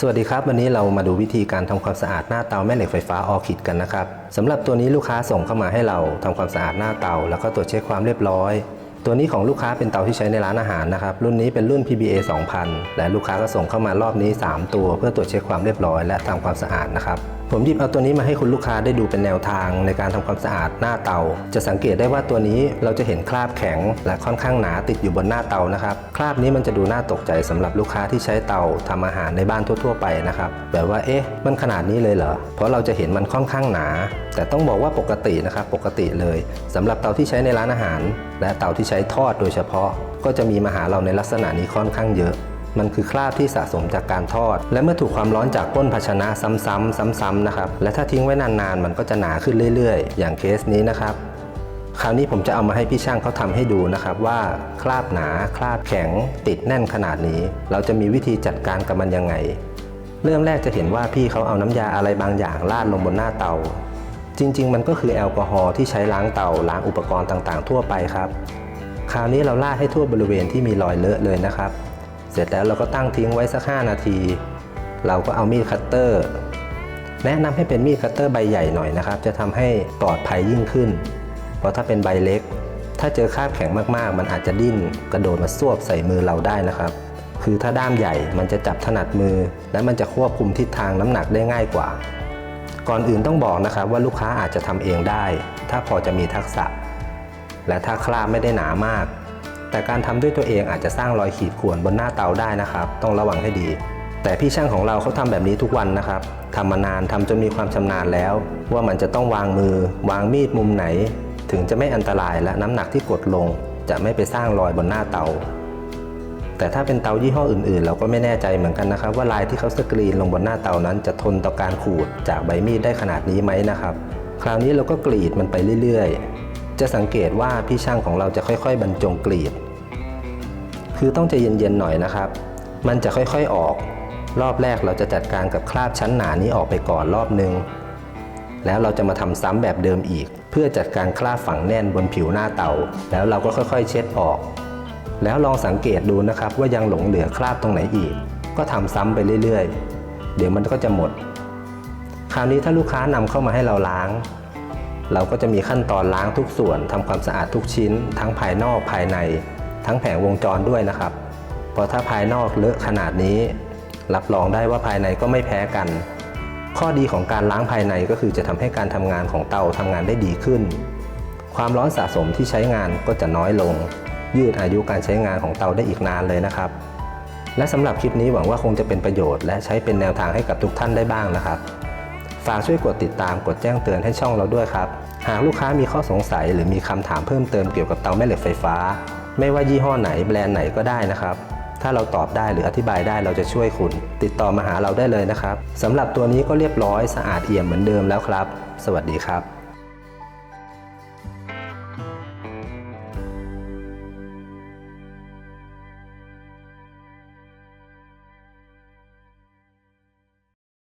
สวัสดีครับ วันนี้เรามาดูวิธีการทำความสะอาดหน้าเตาแม่เหล็กไฟฟ้าออคิดกันนะครับสำหรับตัวนี้ลูกค้าส่งเข้ามาให้เราทำความสะอาดหน้าเตา แล้วก็ตรวจเช็คความเรียบร้อย ตัวนี้ของลูกค้าเป็นเตาที่ใช้ในร้านอาหารนะครับ รุ่นนี้เป็นรุ่น PBA 2000 และลูกค้าก็ส่งเข้ามารอบนี้ 3 ตัว เพื่อตรวจเช็คความเรียบร้อยและทำความสะอาดนะครับผมหยิบเอาตัวนี้มาให้คุณลูกค้าได้ดูเป็นแนวทางในการทำความสะอาดหน้าเตา จะสังเกตได้ว่าตัวนี้เราจะเห็นคราบแข็ง และค่อนข้างหนาติดอยู่บนหน้าเตานะครับ คราบนี้มันจะดูน่าตกใจสำหรับลูกค้าที่ใช้เตาทำอาหารในบ้านทั่ว ๆ ไปนะครับ แบบว่าเอ๊ะ มันขนาดนี้เลยเหรอ เพราะเราจะเห็นมันค่อนข้างหนา แต่ต้องบอกว่าปกตินะครับปกติเลยสำหรับเตาที่ใช้ในร้านอาหาร และเตาที่ใช้ทอดโดยเฉพาะ ก็จะมีมาหาเราในลักษณะนี้ค่อนข้างเยอะ มันคือคราบที่สะสมจากการทอด และเมื่อถูกความร้อนจากก้นภาชนะซ้ำๆซ้ำๆนะครับและถ้าทิ้งไว้นานๆ มันก็จะหนาขึ้นเรื่อยๆ อย่างเคสนี้นะครับคราวนี้ผมจะเอามาให้พี่ช่างเขาทำให้ดูนะครับว่าคราบหนาคราบแข็ง ติดแน่นขนาดนี้ เราจะมีวิธีจัดการกับมันยังไง เริ่มแรกจะเห็นว่าพี่เขาเอาน้ำยาอะไรบางอย่างราดลงบนหน้าเตา จริง ๆ มันก็คือแอลกอฮอล์ที่ใช้ล้างเตาล้างอุปกรณ์ต่างๆ ทั่วไปครับ คราวนี้เราราดให้ทั่วบริเวณที่มีรอยเลอะเลยนะครับ เสร็จแล้วเราก็ตั้งทิ้งไว้สัก 5 นาที เราก็เอามีดคัตเตอร์ แนะนำให้เป็นมีดคัตเตอร์ใบใหญ่หน่อยนะครับ จะทำให้ปลอดภัยยิ่งขึ้น เพราะถ้าเป็นใบเล็ก ถ้าเจอคราบแข็งมากๆ มันอาจจะดิ้นกระโดดมาซวบใส่มือเราได้นะครับ คือถ้าด้ามใหญ่มันจะจับถนัดมือ และมันจะควบคุมทิศทางน้ำหนักได้ง่ายกว่า ก่อนอื่นต้องบอกนะครับว่าลูกค้าอาจจะทำเองได้ ถ้าพอจะมีทักษะ และถ้าคราบไม่ได้หนามาก แต่การทำด้วยตัวเองอาจจะสร้างรอยขีดข่วนบนหน้าเตาได้นะครับ ต้องระวังให้ดี แต่พี่ช่างของเราเขาทำแบบนี้ทุกวันนะครับทำมานานทำจนมีความชำนาญแล้ว ว่ามันจะต้องวางมือ วางมีดมุมไหน ถึงจะไม่อันตรายและน้ำหนักที่กดลง จะไม่ไปสร้างรอยบนหน้าเตา แต่ถ้าเป็นเตายี่ห้ออื่นๆ เราก็ไม่แน่ใจเหมือนกันนะครับ ว่าลายที่เขาสกรีนลงบนหน้าเตานั้น จะทนต่อการขูดจากใบมีดได้ขนาดนี้ไหมนะครับ คราวนี้เราก็กรีดมันไปเรื่อยๆ จะสังเกตว่าพี่ช่างของเราจะค่อยๆ บรรจงกรีด คือต้องใจเย็นๆหน่อยนะครับ มันจะค่อยๆออก รอบแรกเราจะจัดการกับคราบชั้นหนานี้ออกไปก่อนรอบนึงแล้วเราจะมาทำซ้ำแบบเดิมอีก เพื่อจัดการคราบฝังแน่นบนผิวหน้าเตาแล้วเราก็ค่อยๆ เช็ดออก แล้วลองสังเกตดูนะครับว่ายังหลงเหลือคราบตรงไหนอีก ก็ทำซ้ำไปเรื่อยๆ เดี๋ยวมันก็จะหมด คราวนี้ถ้าลูกค้านำเข้ามาให้เราล้าง เราก็จะมีขั้นตอนล้างทุกส่วนทำความสะอาดทุกชิ้น ทั้งภายนอกภายใน ทั้งแผงวงจรด้วยนะครับ เพราะถ้าภายนอกเลอะขนาดนี้ รับรองได้ว่าภายในก็ไม่แพ้กัน ข้อดีของการล้างภายในก็คือจะทำให้การทำงานของเตาทำงานได้ดีขึ้น ความร้อนสะสมที่ใช้งานก็จะน้อยลง ยืดอายุการใช้งานของเตาได้อีกนานเลยนะครับ และสำหรับคลิปนี้หวังว่าคงจะเป็นประโยชน์และใช้เป็นแนวทางให้กับทุกท่านได้บ้างนะครับ ฝากช่วยกดติดตามกดแจ้งเตือนให้ช่องเราด้วยครับ หากลูกค้ามีข้อสงสัยหรือมีคำถามเพิ่มเติมเกี่ยวกับเตาแม่เหล็กไฟฟ้า ไม่ว่ายี่ห้อไหนแบรนด์ไหนก็ได้นะครับถ้าเราตอบได้หรืออธิบายได้เราจะช่วยคุณ ติดต่อมาหาเราได้เลยนะครับสำหรับตัวนี้ก็เรียบร้อยสะอาดเอี่ยมเหมือนเดิมแล้วครับ สวัสดีครับ